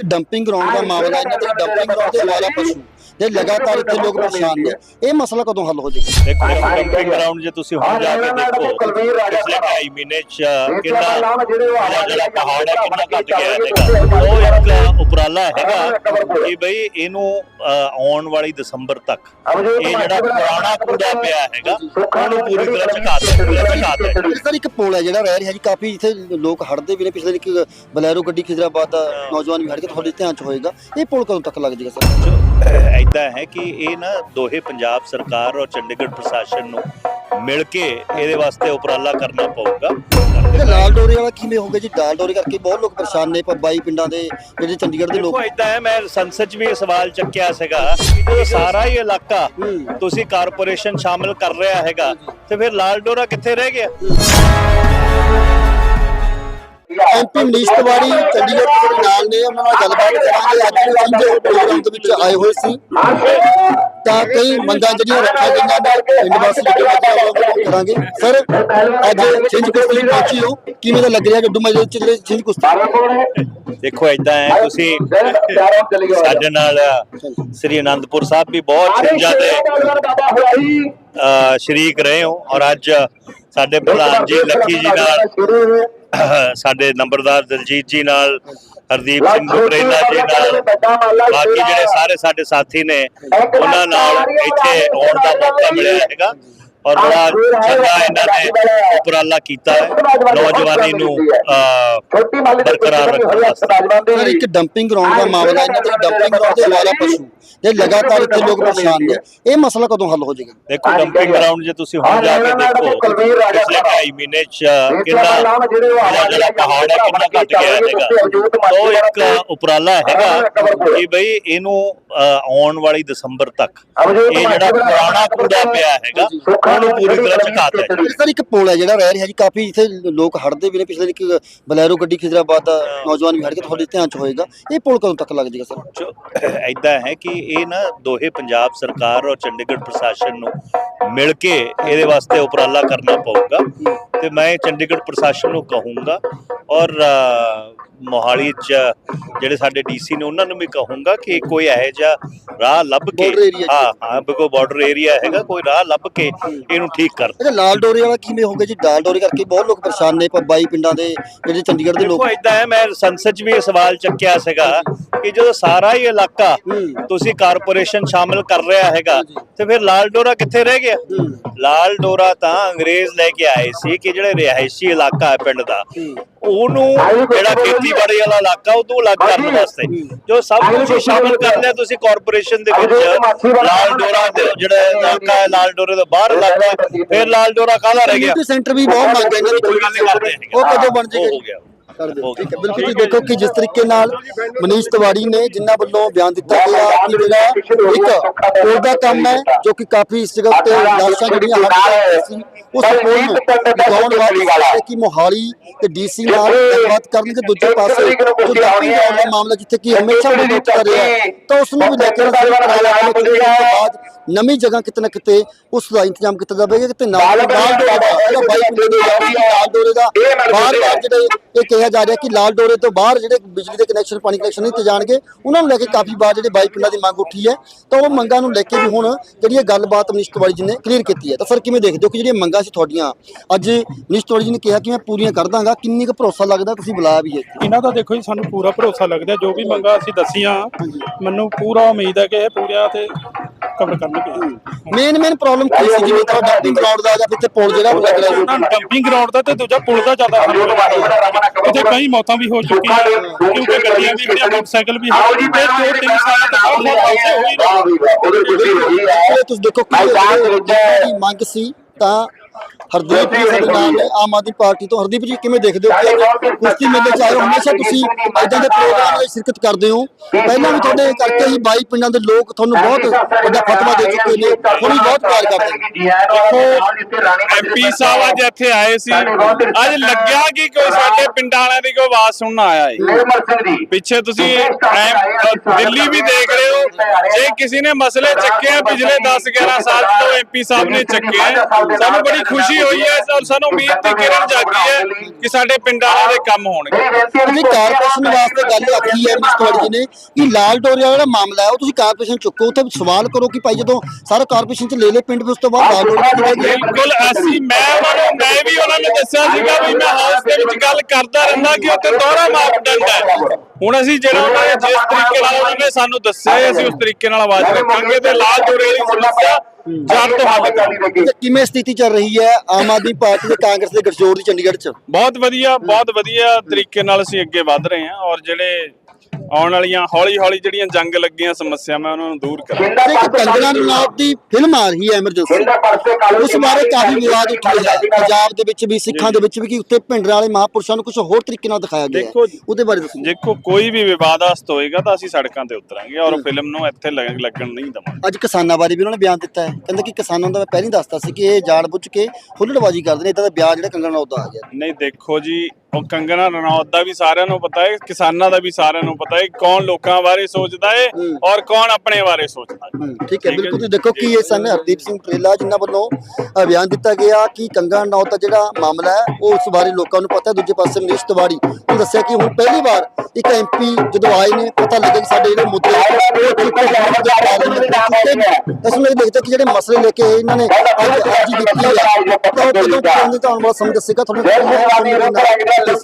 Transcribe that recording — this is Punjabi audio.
ਇੱਕ ਡੰਪਿੰਗ ਗਰਾਊਂਡ ਦਾ ਮਾਮਲਾ ਇਹਨਾਂ ਦੇ ਡੰਪਿੰਗ ਗਰਾਊਂਡ ਦੇ ਅਵਾਰਾ ਪਸ਼ੂ ਤੇ ਲਗਾਤਾਰ ਇੱਥੇ ਲੋਕ ਪਰੇਸ਼ਾਨ ਨੇ ਇਹ ਮਸਲਾ ਕਦੋਂ ਹੱਲ ਹੋ ਜਾਏਗਾ ਦੇਖੋ ਡੰਪਿੰਗ ਗਰਾਊਂਡ ਜੇ ਤੁਸੀਂ ਹੁਣ ਜਾ ਕੇ ਦੇਖੋ ਪਿਛਲੇ ਢਾਈ ਮਹੀਨੇ ਚ ਕਿੰਨਾ ਜਿਹੜਾ ਪਹਾੜ ਹੈ ਕਿੰਨਾ ਘਟ ਗਿਆ ਹੈਗਾ ਉਹ ਇੱਕ ਉਪਰਾਲਾ ਹੈਗਾ ਕਿ ਬਈ ਇਹਨੂੰ ਆਉਣ ਵਾਲੀ ਦਸੰਬਰ ਤੱਕ ਇਹ ਜਿਹੜਾ ਪੁਰਾਣਾ ਕੂੜਾ ਪਿਆ ਹੈਗਾ ਉਹਨੂੰ ਪੂਰੀ ਤਰ੍ਹਾਂ ਝਕਾ ਦੇ ਝਕਾ ਦੇ ਸਰ ਇੱਕ ਪੁਲ ਹੈ ਜਿਹੜਾ ਰਹਿ ਰਿਹਾ ਜੀ ਕਾਫੀ ਇੱਥੇ ਲੋਕ ਹੜਦੇ ਵੀ ਨੇ ਪਿਛਲੇ ਦਿਨ ਇੱਕ ਬਲੈਰੋ ਗੱਡੀ ਖਿਜ਼ਰਾਬਾਦ ਦਾ ਨੌਜਵਾਨ ਵੀ ਹੜ ਕੇ ਤੁਹਾਡੇ ਧਿਆਨ ਚ ਹੋਏਗਾ ਇਹ ਪੁਲ ਕਦੋਂ ਤੱਕ ਲੱਗ ਜਾਏਗਾ ਸਰ? ਐਦਾਂ ਹੈ ਕਿ ਇਹ ਨਾ ਦੋਹੇ ਪੰਜਾਬ ਸਰਕਾਰ ਔਰ ਚੰਡੀਗੜ੍ਹ ਪ੍ਰਸ਼ਾਸਨ ਨੂੰ ਮਿਲ ਕੇ ਇਹਦੇ ਵਾਸਤੇ ਉਪਰਾਲਾ ਕਰਨਾ ਪਊਗਾ। ਇਹ ਲਾਲ ਡੋਰੇ ਵਾਲਾ ਕਿਵੇਂ ਹੋਊਗਾ ਜੀ? ਲਾਲ ਡੋਰੇ ਕਰਕੇ ਬਹੁਤ ਲੋਕ ਪਰੇਸ਼ਾਨ ਨੇ ਪਰ ਬਾਈ ਪਿੰਡਾਂ ਦੇ ਜਿਹੜੇ ਚੰਡੀਗੜ੍ਹ ਦੇ ਲੋਕ ਇਦਾਂ ਹੈ ਮੈਂ ਸੰਸਦ 'ਚ ਵੀ ਇਹ ਸਵਾਲ ਚੱਕਿਆ ਸੀਗਾ ਕਿ ਸਾਰਾ ਹੀ ਇਲਾਕਾ। ਤੁਸੀਂ ਕਾਰਪੋਰੇਸ਼ਨ ਸ਼ਾਮਿਲ ਕਰ ਰਿਹਾ ਹੈਗਾ ਤੇ ਫਿਰ ਲਾਲ ਡੋਰਾ ਕਿੱਥੇ ਰਹਿ ਗਿਆ? ਐਮਪੀ ਮਨੀਸ਼ ਤਿਵਾੜੀ ਚੰਡੀਗੜ੍ਹ ਤੋਂ ਨਾਲ ਨੇ ਉਹਨਾਂ ਨਾਲ ਗੱਲਬਾਤ ਕਰਾਂਗੇ। ਅੱਜ ਦੇ ਸੰਜੇ ਪ੍ਰੋਗਰਾਮ ਦੇ ਵਿੱਚ ਆਏ ਹੋਏ ਸੀ। ਤਾਂ ਕਈ ਮੰਗਾਂ ਜਿਹੜੀਆਂ ਰੱਖੀਆਂ ਗਈਆਂ ਨੇ ਪਿੰਡ ਵਾਸੀ ਉਹਨਾਂ ਨੂੰ ਕਰਾਂਗੇ। ਸਰ ਅੱਜ ਛਿੰਝ ਕੁਸ਼ਤੀ ਪਹੁੰਚੀ ਹੋ। ਕਿਵੇਂ ਦਾ ਲੱਗ ਰਿਹਾ ਗੱਡੂ ਮਾਜਰੇ ਚ ਜਿਹੜੇ ਛਿੰਝ ਕੁਸ਼ਤੀ? ਦੇਖੋ ਇਦਾਂ ਹੈ ਤੁਸੀਂ ਸਾਡੇ ਨਾਲ ਸ੍ਰੀ ਅਨੰਦਪੁਰ ਸਾਹਿਬ ਵੀ ਬਹੁਤ ਛਿੰਝਾਂ ਦੇ ਸ਼ਰੀਕ ਰਹੇ ਹੋ। ਔਰ ਅੱਜ ਸਾਡੇ ਪ੍ਰਧਾਨ ਜੀ ਲੱਖੀ ਜੀ ਨਾਲ ਸਾਡੇ ਨੰਬਰਦਾਰ ਦਲਜੀਤ ਜੀ ਨਾਲ ਹਰਦੀਪ ਸਿੰਘ ਗੁਰੇਲਾ ਜੀ ਨਾਲ ਬਾਕੀ ਜਿਹੜੇ ਸਾਰੇ ਸਾਡੇ ਸਾਥੀ ਨੇ ਉਹਨਾਂ ਨਾਲ ਇੱਥੇ ਆਉਣ ਦਾ ਮੌਕਾ ਮਿਲਿਆ ਹੈਗਾ। ਔਰ ਬੜਾ ਚੰਗਾ ਇਹਨਾਂ ਨੇ ਉਪਰਾਲਾ ਕੀਤਾ ਹੈ। ਨੌਜਵਾਨੀ ਨੂੰ ਅਹ, ਬਰਕਰਾਰ ਰੱਖਣ ਵਾਸਤੇ। ਇੱਕ ਡੰਪਿੰਗ ਗਰਾਊਂਡ ਦਾ ਮਾਮਲਾ ਇਹਨਾਂ ਦੇ ਡੰਪਿੰਗ ਗਰਾਊਂਡ ਦੇ ਅਵਾਰਾ ਪਸ਼ੂ। ਤੇ ਲਗਾਤਾਰ ਇੱਥੇ ਲੋਕ ਪਰੇਸ਼ਾਨ ਨੇ ਇਹ ਮਸਲਾ ਕਦੋਂ ਹੱਲ ਹੋ ਜਾਏਗਾ? ਦੇਖੋ ਡੰਪਿੰਗ ਗਰਾਊਂਡ ਜੇ ਤੁਸੀਂ ਹੁਣ ਜਾ ਕੇ ਦੇਖੋ ਪਿਛਲੇ ਢਾਈ ਮਹੀਨੇ ਚ ਕਿੰਨਾ ਜਿਹੜਾ ਪਹਾੜ ਹੈ ਕਿੰਨਾ ਘਟ ਗਿਆ ਹੈਗਾ। ਉਹ ਇੱਕ ਉਪਰਾਲਾ ਹੈਗਾ ਕਿ ਬਈ ਇਹਨੂੰ ਆਉਣ ਵਾਲੀ ਦਸੰਬਰ ਤੱਕ ਇਹ ਜਿਹੜਾ ਪੁਰਾਣਾ ਕੂੜਾ ਪਿਆ ਹੈਗਾ ਉਹਨੂੰ ਪੂਰੀ ਤਰ੍ਹਾਂ ਝਕਾ ਦੇ ਸਰ ਇੱਕ ਪੁਲ ਹੈ ਜਿਹੜਾ ਰਹਿ ਰਿਹਾ ਜੀ ਕਾਫੀ ਇੱਥੇ ਲੋਕ ਹੜਦੇ ਵੀ ਨੇ ਪਿਛਲੇ ਦਿਨ ਇੱਕ ਬਲੈਰੋ ਗੱਡੀ ਖਿਜ਼ਰਾਬਾਦ ਦਾ ਨੌਜਵਾਨ ਵੀ ਹੜ ਕੇ ਤੁਹਾਡੇ ਧਿਆਨ ਚ ਹੋਏਗਾ। ਇਹ ਪੁਲ ਕਦੋਂ ਤੱਕ ਲੱਗ ਜਾਏਗਾ ਸਰ? ਐਦਾਂ ਹੈ ਕਿ ਇਹ ਨਾ ਦੋਹੇ ਪੰਜਾਬ ਸਰਕਾਰ ਔਰ ਚੰਡੀਗੜ੍ਹ ਪ੍ਰਸ਼ਾਸਨ ਨੂੰ ਮਿਲ ਕੇ ਇਹਦੇ ਵਾਸਤੇ ਉਪਰਾਲਾ ਕਰਨਾ ਪਊਗਾ ਤੇ ਮੈਂ ਚੰਡੀਗੜ੍ਹ ਪ੍ਰਸ਼ਾਸਨ ਨੂੰ ਕਹੂੰਗਾ ਔਰ ਮੋਹਾਲੀ ਚ ਜਿਹੜੇ ਸਾਡੇ ਡੀਸੀ ਨੇ ਉਹਨਾਂ ਨੂੰ ਵੀ ਕਹੂੰਗਾ ਕਿ ਕੋਈ ਇਹੋ ਜਿਹਾ ਰਾਹ ਲੱਭ ਕੇ। ਹਾਂ ਹਾਂ ਬਿਕੋ ਬਾਰਡਰ ਏਰੀਆ ਹੈਗਾ ਕੋਈ ਰਾਹ ਲੱਭ ਕੇ ਇਹਨੂੰ ਠੀਕ ਕਰ ਇਹ ਲਾਲ ਡੋਰੇ ਵਾਲਾ ਕਿਵੇਂ ਹੋਊਗਾ ਜੀ ਲਾਲ ਡੋਰੇ ਕਰਕੇ ਬਹੁਤ ਲੋਕ ਪਰੇਸ਼ਾਨ ਨੇ ਪਰ ਬਾਈ ਪਿੰਡਾਂ ਦੇ ਜਿਹੜੇ ਚੰਡੀਗੜ੍ਹ ਦੇ ਲੋਕ ਇਦਾਂ ਹੈ ਮੈਂ ਸੰਸਦ 'ਚ ਵੀ ਇਹ ਸਵਾਲ ਚੱਕਿਆ ਸੀਗਾ ਕਿ ਜਦੋਂ ਸਾਰਾ ਹੀ ਇਲਾਕਾ ਹੂੰ। ਤੁਸੀਂ ਕਾਰਪੋਰੇਸ਼ਨ ਸ਼ਾਮਿਲ ਕਰ ਰਿਹਾ ਹੈਗਾ ਤੇ ਫਿਰ ਲਾਲ ਡੋਰਾ ਕਿੱਥੇ ਰਹਿ ਗਿਆ? ਲਾਲ ਡੋਰਾ ਤਾਂ ਅੰਗਰੇਜ਼ ਲੈ ਕੇ ਆਏ ਸੀ ਕਿ ਜਿਹੜੇ ਰਿਹਾਇਸ਼ੀ ਇਲਾਕਾ ਹੈ ਪਿੰਡ ਦਾ। ਉਹਨੂੰ ਜਿਹੜਾ ਖੇਤੀਬਾੜੀ ਵਾਲਾ ਇਲਾਕਾ ਉਹ ਤੋਂ ਅਲੱਗ ਕਰਨ ਵਾਸਤੇ। ਜੋ ਸਭ ਕੁਝ ਸ਼ਾਮਿਲ ਕਰ ਲਿਆ ਤੁਸੀਂ ਕਾਰਪੋਰੇਸ਼ਨ ਦੇ ਵਿੱਚ। ਲਾਲ ਡੋਰਾ ਦੇ ਜਿਹੜਾ ਇਲਾਕਾ ਹੈ ਲਾਲ ਡੋਰੇ ਤੋਂ ਬਾਹਰ ਇਲਾਕਾ ਫਿਰ ਲਾਲ ਡੋਰਾ ਕਾਹਦਾ ਰਹਿ ਗਿਆ? ਸੈਂਟਰ ਵੀ ਬਹੁਤ ਮੰਗ ਇਹਨਾਂ ਦੀ ਕੋਈ ਗੱਲ ਨਹੀਂ ਕਰਦੇ। ਹੈਗੇ। ਉਹ ਕਦੋਂ ਬਣ ਜਾਏਗਾ ਗਿਆ। ਕਰ ਦਿਓ। ਠੀਕ ਹੈ ਬਿਲਕੁਲ ਤੁਸੀਂ ਦੇਖੋ ਕਿ ਜਿਸ ਤਰੀਕੇ ਨਾਲ ਮਨੀਸ਼ ਤਿਵਾੜੀ ਨੇ ਜਿਨ੍ਹਾਂ ਵੱਲੋਂ ਬਿਆਨ ਦਿੱਤਾ ਗਿਆ ਕਿ ਜਿਹੜਾ ਇੱਕ ਪੁਲ ਦਾ ਕੰਮ ਹੈ ਜੋ ਕਿ ਕਾਫੀ ਇਸ ਜਗ੍ਹਾ ਤੇ ਲਾਸ਼ਾਂ ਜਿਹੜੀਆਂ ਹੜ ਗਈਆਂ ਸੀ ਉਸ ਪੁਲ ਨੂੰ ਗਾਉਣ ਵਾਲੇ ਕਿ ਮੋਹਾਲੀ ਤੇ ਡੀਸੀ ਨਾਲ ਗੱਲਬਾਤ ਕਰਨਗੇ ਦੂਜੇ ਪਾਸੇ ਜੋ ਗਰਾਊਂਡ ਦਾ ਮਾਮਲਾ ਜਿੱਥੇ ਕਿ ਹਮੇਸ਼ਾ ਵਿਰੋਧ ਕਰ ਰਿਹਾ ਤਾਂ ਉਸ ਨੂੰ ਵੀ ਲੈ ਕੇ ਤੋਂ ਬਾਅਦ ਨਵੀਂ ਜਗ੍ਹਾ ਕਿਤੇ ਨਾ ਕਿਤੇ ਉਸ ਦਾ ਇੰਤਜ਼ਾਮ ਕੀਤਾ ਜਾਵੇਗਾ ਕਿਤੇ ਨਾਲ ਨਾਲ ਜਿਹੜਾ ਬਾਈ ਪਿੰਡ ਦੇ ਲਾਲ ਡੋਰੇ ਦਾ ਬਾਹਰ ਬਾਹਰ ਜਿਹੜੇ ਇਹ ਕਿਹਾ ਜਾ ਰਿਹਾ ਕਿ ਲਾਲ ਡੋਰੇ ਤੋਂ ਬਾਹਰ ਜਿਹੜੇ ਬਿਜਲੀ ਦੇ ਕਨੈਕਸ਼ਨ ਪਾਣੀ ਕਨੈਕਸ਼ਨ ਨਹੀਂ ਤੇ ਜਾਣਗੇ ਉਹਨਾਂ ਨੂੰ ਲੈ ਕੇ ਕਾਫੀ ਵਾਰ ਜਿਹੜੇ ਬਾਈ ਪਿੰਡਾਂ ਦੀ ਮੰਗ ਉੱਠੀ ਹੈ। ਤਾਂ ਉਹ ਮੰਗਾਂ ਨੂੰ ਲੈ ਕੇ ਵੀ ਹੁਣ ਜਿਹੜੀ ਇਹ ਗੱਲਬਾਤ ਮਨੀਸ਼ ਤਿਵਾੜੀ ਜੀ ਨੇ ਕਲੀਅਰ ਕੀਤੀ ਹੈ। ਤਾਂ ਸਰ ਕਿਵੇਂ ਦੇਖਦੇ ਹੋ ਕਿ ਜਿਹੜੀਆਂ ਮੰਗਾਂ ਸੀ ਤੁਹਾਡੀਆਂ ਅੱਜ ਮਨੀਸ਼ ਤਿਵਾੜੀ ਜੀ ਨੇ ਕਿਹਾ ਕਿ ਮੈਂ ਪੂਰੀਆਂ ਕਰ ਦਾਂਗਾ ਕਿੰਨੀ ਕੁ ਭਰੋਸਾ ਲੱਗਦਾ ਤੁਸੀਂ ਬੁਲਾਇਆ ਵੀ ਹੈ ਇਹਨਾਂ ਦਾ ਦੇਖੋ ਜੀ ਸਾਨੂੰ ਪੂਰਾ ਭਰੋਸਾ ਲੱਗਦਾ ਜੋ ਵੀ ਮੰਗਾ ਅਸੀਂ ਦੱਸੀਆਂ ਮੈਨੂੰ ਪੂਰਾ ਉਮੀਦ ਹੈ ਕਿ ਇਹ ਪੂਰੀਆਂ ਤੇ ਕਵਰ ਕਰਨਗੇ। ਮੇਨ ਮੇਨ ਪ੍ਰੋਬਲਮ ਕੀ ਸੀ? ਜਿਵੇਂ ਤੁਹਾਡਾ ਡੰਪਿੰਗ ਗਰਾਊਂਡ ਦਾ ਜਾਂ ਫਿਰ ਤੇ ਪੁਲ ਜਿਹੜਾ ਲੱਗ ਰਿਹਾ ਸੀ ਡੰਪਿੰਗ ਗਰਾਊਂਡ ਦਾ ਤੇ ਦੂਜਾ ਪੁਲ ਦਾ ਜ਼ਿਆਦਾ ਕਿਤੇ ਕਈ ਮੌਤਾਂ ਵੀ ਹੋ ਚੁੱਕੀਆਂ ਕਿਉਂਕਿ ਗੱਡੀਆਂ ਵੀ ਜਿਹੜੀਆਂ ਮੋਟਰਸਾਈਕਲ ਵੀ ਹੋ ਤੇ ਦੋ ਤਿੰਨ ਸਾਲਾਂ ਤੋਂ ਬਹੁਤ ਹਾਦਸੇ ਹੋਈ ਨੇ। ਇਹ ਤੁਸੀਂ ਦੇਖੋ ਕਿ ਮੰਗ ਸੀ ਤਾਂ ਹਰਦੀਪ ਜੀ ਸਾਡੇ ਨਾਲ ਨੇ ਆਮ ਆਦਮੀ ਪਾਰਟੀ ਤੋਂ। ਹਰਦੀਪ ਜੀ ਕਿਵੇਂ ਦੇਖਦੇ ਹੋ ਕਿ ਕੁਸ਼ਤੀ ਮੇਲੇ ਚ ਆਏ ਹੋ? ਹਮੇਸ਼ਾ ਤੁਸੀਂ ਇਦਾਂ ਦੇ ਪ੍ਰੋਗਰਾਮਾਂ ਵਿੱਚ ਸ਼ਿਰਕਤ ਕਰਦੇ ਹੋ। ਪਹਿਲਾਂ ਵੀ ਤੁਹਾਡੇ ਕਰਕੇ ਹੀ ਬਾਈ ਪਿੰਡਾਂ ਦੇ ਲੋਕ ਤੁਹਾਨੂੰ ਬਹੁਤ ਵੱਡਾ ਫਤਵਾ ਦੇ ਚੁੱਕੇ ਨੇ। ਹੁਣ ਵੀ ਬਹੁਤ ਪਿਆਰ ਕਰਦੇ ਨੇ। ਐਮਪੀ ਸਾਹਿਬ ਅੱਜ ਇੱਥੇ ਆਏ ਸੀ। ਅੱਜ ਲੱਗਿਆ ਕਿ ਕੋਈ ਸਾਡੇ ਪਿੰਡਾਂ ਵਾਲਿਆਂ ਦੀ ਕੋਈ ਆਵਾਜ਼ ਸੁਣਨ ਆਇਆ ਹੈ ਪਿੱਛੇ ਤੁਸੀਂ ਦਿੱਲੀ ਵੀ ਦੇਖ ਰਹੇ ਹੋ। ਜੇ ਕਿਸੇ ਨੇ ਮਸਲੇ ਚੱਕੇ ਆ ਪਿਛਲੇ 10 11 ਸਾਲ ਤੋਂ ਐਮਪੀ ਸਾਹਿਬ ਨੇ ਚੱਕੇ ਆ। ਸਾਨੂੰ ਬੜੀ ਖੁਸ਼ੀ ਖੁਸ਼ੀ ਹੋਈ ਹੈ ਔਰ ਸਾਨੂੰ ਉਮੀਦ ਦੀ ਕਿਰਨ ਜਾਗੀ ਹੈ ਕਿ ਸਾਡੇ ਪਿੰਡਾਂ ਵਾਲੇ ਦੇ ਕੰਮ ਹੋਣਗੇ। ਜੀ ਕਾਰਪੋਰੇਸ਼ਨ ਵਾਸਤੇ ਗੱਲ ਆਖੀ ਹੈ ਮਿਸ ਤਿਵਾੜੀ ਜੀ ਨੇ ਕਿ ਲਾਲ ਡੋਰੀਆ ਜਿਹੜਾ ਮਾਮਲਾ ਹੈ ਉਹ ਤੁਸੀਂ ਕਾਰਪੋਰੇਸ਼ਨ ਚੁੱਕੋ ਉੱਥੇ ਸਵਾਲ ਕਰੋ ਕਿ ਭਾਈ ਜਦੋਂ ਸਾਰਾ ਕਾਰਪੋਰੇਸ਼ਨ ਚ ਲੈ ਲੈ ਪਿੰਡ ਵੀ ਉਸ ਤੋਂ ਬਾਅਦ ਲਾਲ ਡੋਰੀਆ ਦੀ ਗੱਲ ਹੈ। ਬਿਲਕੁਲ ਅਸੀਂ ਮੈਂ ਉਹਨਾਂ ਨੂੰ ਮੈਂ ਵੀ ਉਹਨਾਂ ਨੂੰ ਦੱਸਿਆ ਸੀਗਾ ਵੀ ਮੈਂ ਹਾਊਸ ਦੇ ਵਿੱਚ ਗੱਲ ਕਰਦਾ ਰਹਿੰਦਾ ਕਿ ਉੱਥੇ ਦੋਹਰਾ ਮਾਪਦੰਡ ਹੈ। ਹੁਣ ਅਸੀਂ ਜਿਹੜਾ ਉਹਨਾਂ ਨੇ ਜਿਸ ਤਰੀਕੇ ਨਾਲ ਉਹਨਾਂ ਨੇ ਸਾਨੂੰ ਦੱਸਿਆ ਹੈ, ਅਸੀਂ ਉਸ ਤਰੀਕੇ ਨਾਲ ਆਵਾਜ਼ ਰੱਖਾਂਗੇ ਤੇ ਲਾਲ ਜੋੜੇ ਦੀ ਸਮੱਸਿਆ ਜੜ ਤੋਂ ਹੱਲ ਕਰਾਂਗੇ ਤੇ ਕਿਵੇਂ ਸਥਿਤੀ ਚੱਲ ਰਹੀ ਹੈ? ਆਮ ਆਦਮੀ ਪਾਰਟੀ ਤੇ ਕਾਂਗਰਸ ਦੇ ਗਠਜੋੜ ਦੀ ਚੰਡੀਗੜ੍ਹ ਚ? ਬਹੁਤ ਵਧੀਆ ਬਹੁਤ ਵਧੀਆ ਤਰੀਕੇ ਨਾਲ ਅਸੀਂ ਅੱਗੇ ਵਧ ਰਹੇ ਹਾਂ ਔਰ ਜਿਹੜੇ ਆਉਣ ਵਾਲੀਆਂ ਹੌਲੀ ਹੌਲੀ ਜਿਹੜੀਆਂ ਜੰਗ ਲੱਗੀਆਂ ਸਮੱਸਿਆਵਾਂ ਉਹਨਾਂ ਨੂੰ ਦੂਰ ਕਰਾਂਗੇ ਇੱਕ ਕੰਗਣਾ ਰਣੌਤ ਦੀ ਫਿਲਮ ਆ ਰਹੀ ਹੈ ਐਮਰਜੈਂਸੀ ਉਸ ਬਾਰੇ ਕਾਫੀ ਵਿਵਾਦ ਉੱਠ ਰਿਹਾ ਹੈ। ਪੰਜਾਬ ਦੇ ਵਿੱਚ ਵੀ ਸਿੱਖਾਂ ਦੇ ਵਿੱਚ ਵੀ ਕਿ ਉੱਤੇ ਭਿੰਡਰਾਂ ਵਾਲੇ ਮਹਾਂਪੁਰਸ਼ਾਂ ਨੂੰ ਕੁਝ ਹੋਰ ਤਰੀਕੇ ਨਾਲ ਦਿਖਾਇਆ ਗਿਆ ਦੇਖੋ ਉਹਦੇ ਬਾਰੇ ਦੱਸੋ। ਦੇਖੋ ਕੋਈ ਵੀ ਵਿਵਾਦਾਸਤ ਹੋਏਗਾ ਤਾਂ ਅਸੀਂ ਸੜਕਾਂ ਤੇ ਉਤਰਾਂਗੇ ਔਰ ਫਿਲਮ ਨੂੰ ਇੱਥੇ ਲੱਗ- ਲੱਗਣ ਨਹੀਂ ਦਵਾਂਗੇ। ਅੱਜ ਕਿਸਾਨਾਂ ਬਾਰੇ ਵੀ ਉਹਨਾਂ ਨੇ ਬਿਆਨ ਦਿੱਤਾ ਹੈ। ਕਹਿੰਦੇ ਕਿ ਕਿਸਾਨਾਂ ਦਾ ਮੈਂ ਪਹਿਲਾਂ ਹੀ ਦੱਸਤਾ ਸੀ ਕਿ ਇਹ ਜਾਣ ਬੁੱਝ ਕੇ ਹੁੱਲੜਬਾਜ਼ੀ ਕਰਦੇ ਨੇ ਇਦਾਂ ਦਾ ਬਿਆਨ ਜਿਹੜਾ ਕੰਗਣਾ ਰਣੌਤ ਦਾ ਆ ਗਿਆ। ਨਹੀਂ ਦੇਖੋ ਜੀ ਉਹ ਕੰਗਣਾ ਰਣੌਤ ਦਾ ਵੀ ਸਾਰਿਆਂ ਨੂੰ ਪਤਾ ਹੈ ਕਿਸਾਨਾਂ ਦਾ ਵੀ ਸਾਰਿਆਂ ਨੂੰ ਪਤਾ ਹੈ ਕੌਣ ਲੋਕਾਂ ਬਾਰੇ ਸੋਚਦਾ ਹੈ। ਔਰ ਕੌਣ ਆਪਣੇ ਬਾਰੇ ਸੋਚਦਾ ਹੈ ਠੀਕ ਹੈ ਬਿਲਕੁਲ। ਤੁਸੀਂ ਦੇਖੋ ਕਿ ਇਹ ਸਨ ਹਰਦੀਪ ਸਿੰਘ ਟਰੇਲਾ ਜਿਨ੍ਹਾਂ ਵੱਲੋਂ ਬਿਆਨ ਦਿੱਤਾ ਗਿਆ ਕਿ ਕੰਗਣਾ ਰਣੌਤ ਦਾ ਜਿਹੜਾ ਮਾਮਲਾ ਹੈ ਉਹ ਉਸ ਬਾਰੇ ਲੋਕਾਂ ਨੂੰ ਪਤਾ ਹੈ ਦੂਜੇ ਪਾਸੇ ਮਨੀਸ਼ ਤਿਵਾੜੀ ਨੇ ਦੱਸਿਆ ਕਿ ਹੁਣ ਪਹਿਲੀ ਵਾਰ ਇੱਕ ਐਮਪੀ ਜਦੋਂ ਆਏ ਨੇ ਪਤਾ ਲੱਗਿਆ ਕਿ ਸਾਡੇ ਜਿਹੜੇ ਮੁੱਦੇ ਦੇ ਦੇ ਇਸ ਨੂੰ ਦੇਖਦੇ ਕਿ ਜਿਹੜੇ ਮਸਲੇ ਲੈ ਕੇ ਇਹਨਾਂ ਨੇ ਅੱਜ ਦਿੱਤੀ ਹੈ ਤਾਂ ਉਹ ਕਦੋਂ ਪਹੁੰਚਦੇ ਤਾਂ ਆਉਣ ਵਾਲਾ ਸਮਝ ਦੱਸੇਗਾ ਤੁਹਾਨੂੰ creo